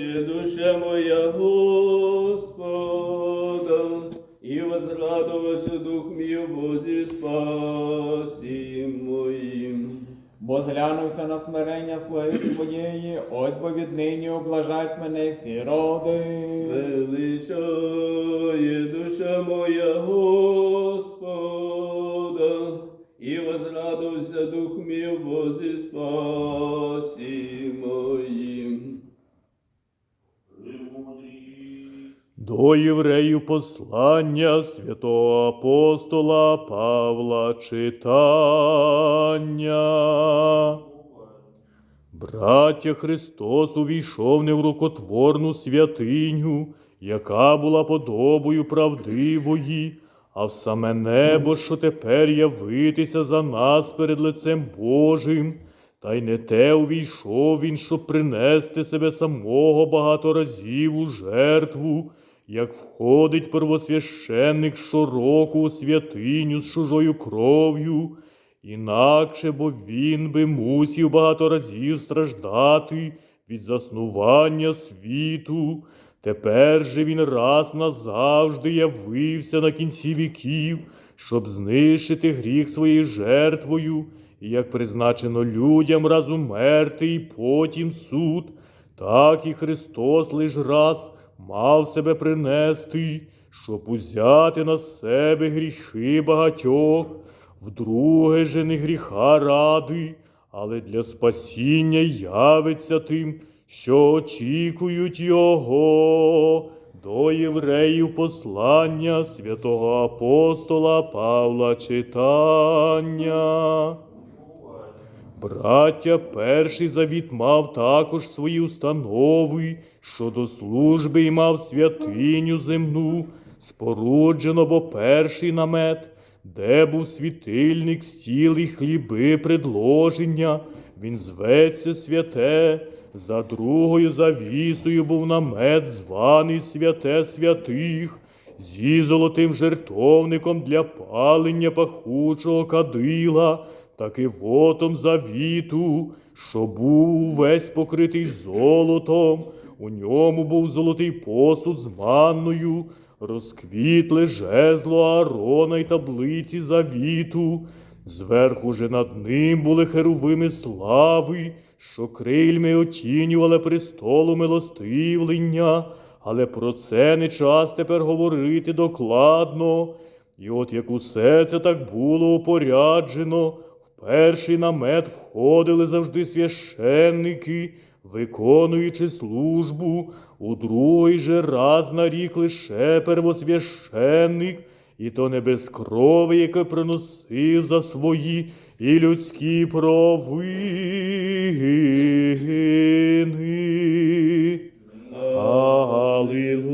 Є душа моя Господа, і возрадовався дух мій у Бозі спасі моїм. Бо зглянувся на смирення слави своєї, ось бо віднині облажать мене всі роди. Величає душа моя Господа, і возрадовався дух мій у Бозі спасі моїм. До євреїв послання святого апостола Павла читання. Браття Христос увійшов не в рукотворну святиню, яка була подобою правдивої, а в саме небо, що тепер явитися за нас перед лицем Божим. Та й не те увійшов він, щоб принести себе самого багато разів у жертву, як входить первосвященник щороку у святиню з чужою кров'ю, інакше бо він би мусів багато разів страждати від заснування світу. Тепер же він раз назавжди явився на кінці віків, щоб знищити гріх своєю жертвою, і як призначено людям раз умерти, і потім суд, так і Христос лиш раз мав себе принести, щоб узяти на себе гріхи багатьох, вдруге же не гріха ради, але для спасіння явиться тим, що очікують Його. До євреїв послання святого апостола Павла читання. Браття, перший завіт мав також свої установи, щодо служби і мав святиню земну, споруджено, бо перший намет, де був світильник, стіл і хліби предложення, він зветься святе, за другою завісою був намет, званий святе святих, зі золотим жертовником для палення пахучого кадила, так і вотом завіту, що був весь покритий золотом, у ньому був золотий посуд з манною, розквітле жезло Аарона й таблиці завіту. Зверху же над ним були херувими слави, що крильми отінювали престолу милостивлення, але про це не час тепер говорити докладно. І от як усе це так було упоряджено, перший намет входили завжди священники, виконуючи службу, у другий же раз на рік лише первосвященник, і то не без крови, яке приносив за свої і людські провини. Алілуя.